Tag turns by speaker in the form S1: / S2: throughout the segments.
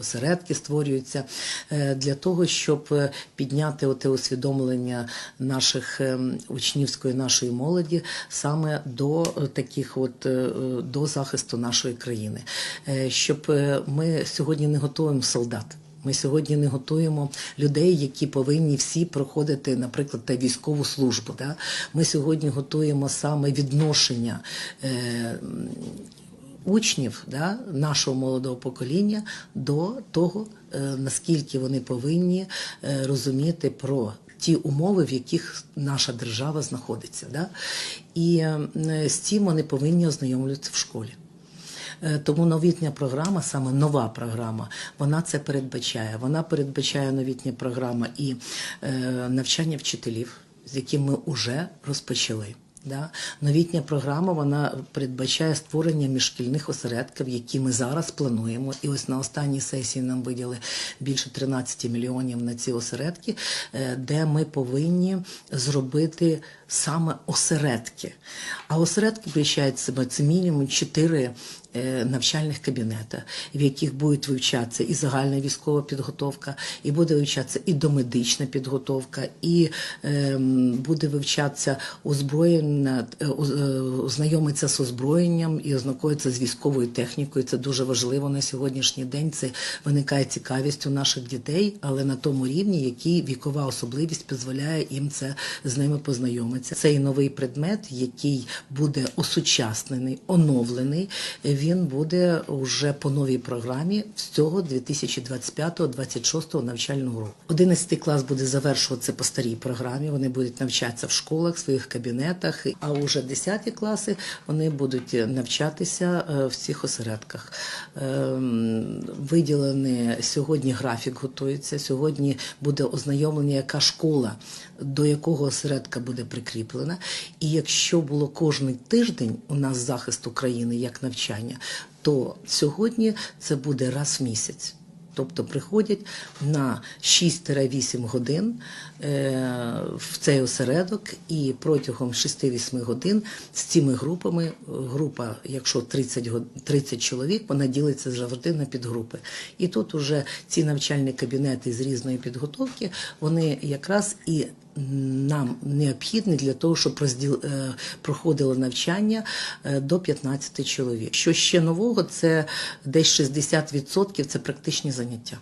S1: Осередки створюються е, для того, щоб е, підняти оте усвідомлення наших е, учнівської нашої молоді саме до таких, от до захисту нашої країни, щоб ми сьогодні не готуємо солдат. Ми сьогодні не готуємо людей, які повинні всі проходити, наприклад, та військову службу. Да? Ми сьогодні готуємо саме відношення. Е, учнів да, нашого молодого покоління до того, е, наскільки вони повинні е, розуміти про ті умови, в яких наша держава знаходиться. Да? І е, з цим вони повинні ознайомлюватися в школі. Тому новітня програма, саме нова програма, вона це передбачає. Вона передбачає новітня програма і навчання вчителів, з яким ми вже розпочали. Да? Новітня програма вона передбачає створення міжшкільних осередків, які ми зараз плануємо. І ось на останній сесії нам виділи більше 13 мільйонів на ці осередки, е, де ми повинні зробити саме осередки. А осередки включають в себе це мінімум 4 е, навчальних кабінета, в яких будуть вивчатися і загальна військова підготовка, і буде вивчатися і домедична підготовка, і ем, буде вивчатися озброєння, е, оз- е, з озброєнням і ознакомитися з військовою технікою. Це дуже важливо на сьогоднішній день. Це виникає цікавість у наших дітей, але на тому рівні, який вікова особливість дозволяє їм це з ними познайомитися. Цей новий предмет, який буде осучаснений, оновлений, буде вже по новій програмі з цього 2025-26 навчального року. 11 клас буде завершуватися по старій програмі. Вони будуть навчатися в школах, в своїх кабінетах. А вже 10 класи вони будуть навчатися е, в цих осередках. Ем, Виділений сьогодні графік готується. Сьогодні буде ознайомлення, яка школа до якого осередка буде прикріплена. І якщо було кожний тиждень у нас захист України як навчання, то сьогодні це буде раз в місяць. Тобто приходять на 6-8 годин е, в цей осередок, і протягом 6-8 годин з цими групами, група, якщо 30, 30 чоловік, вона ділиться завжди на підгрупи. І тут уже ці навчальні кабінети з різної підготовки, вони якраз і нам необхідний для того, щоб розділ, е, проходило навчання е, до 15 чоловік. Що ще нового, це десь 60% це практичні заняття.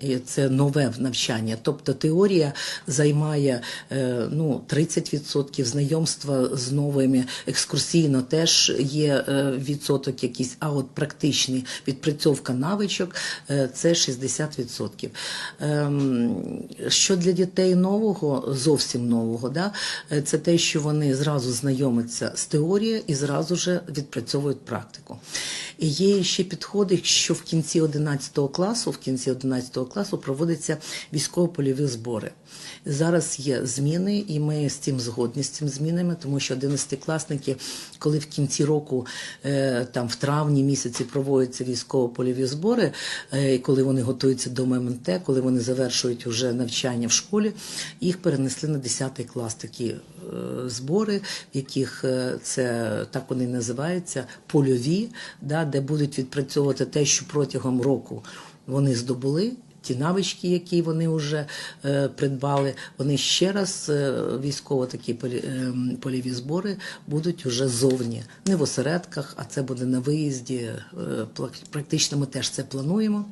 S1: І це нове навчання. Тобто теорія займає е, ну, 30%, знайомства з новими екскурсійно теж є е, відсоток якийсь, а от практичний відпрацьовка навичок е, це 60%. Ем, Що для дітей нового, зовсім нового, да, це те, що вони зразу знайомляться з теорією і зразу ж відпрацьовують практику. І є ще підходи, що в кінці 11 класу, в кінці 11 класу проводяться військово-польові збори. Зараз є зміни, і ми з цим згодні з цим змінами, тому що 11-класники, коли в кінці року, е, там в травні місяці проводяться військово-польові збори, е, і коли вони готуються до ММТ, коли вони завершують вже навчання в школі, їх перенесли на 10 клас такі е, збори, в яких це так вони називаються польові, да, де будуть відпрацьовувати те, що протягом року вони здобули. Ті навички, які вони вже е, придбали, вони ще раз е, військово такі полі, е, збори будуть вже зовні, не в осередках, а це буде на виїзді. Практично ми теж це плануємо.